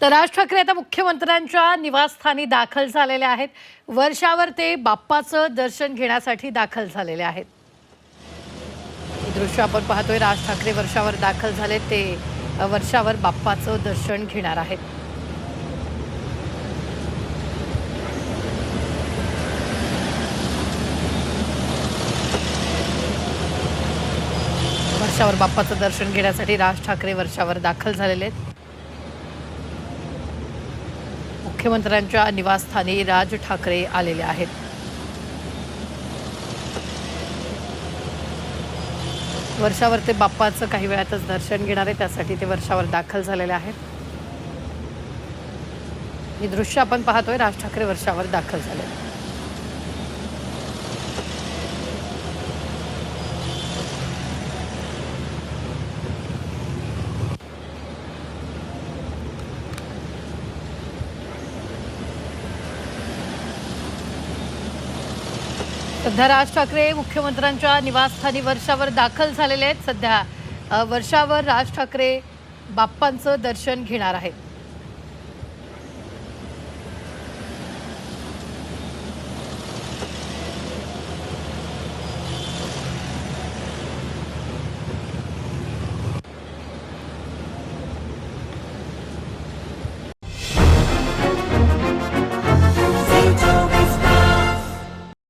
तर राज ठाकरे आता मुख्यमंत्र्यांच्या निवासस्थानी दाखल झालेले आहेत. वर्षावर ते बाप्पाचं दर्शन घेण्यासाठी दाखल झालेले आहेत. हे दृश्य आपण पाहतोय राज ठाकरे वर्षावर दाखल झाले ते वर्षावर बाप्पाचं दर्शन घेणार आहेत. वर्षावर बाप्पाचं दर्शन घेण्यासाठी राज ठाकरे वर्षावर दाखल झालेले आहेत. मुख्यमंत्र्यांच्या निवासस्थानी राज ठाकरे आलेले आहेत. वर्षावर ते बाप्पाचं काही वेळातच दर्शन घेणार आहे त्यासाठी ते वर्षावर दाखल झालेले आहेत. हे दृश्य आपण पाहतोय राज ठाकरे वर्षावर दाखल झाले. सध्या राज ठाकरे मुख्यमंत्र्यांच्या निवासस्थानी वर्षावर दाखल झालेले आहेत. सध्या वर्षावर राज ठाकरे बाप्पांचं दर्शन घेणार आहेत.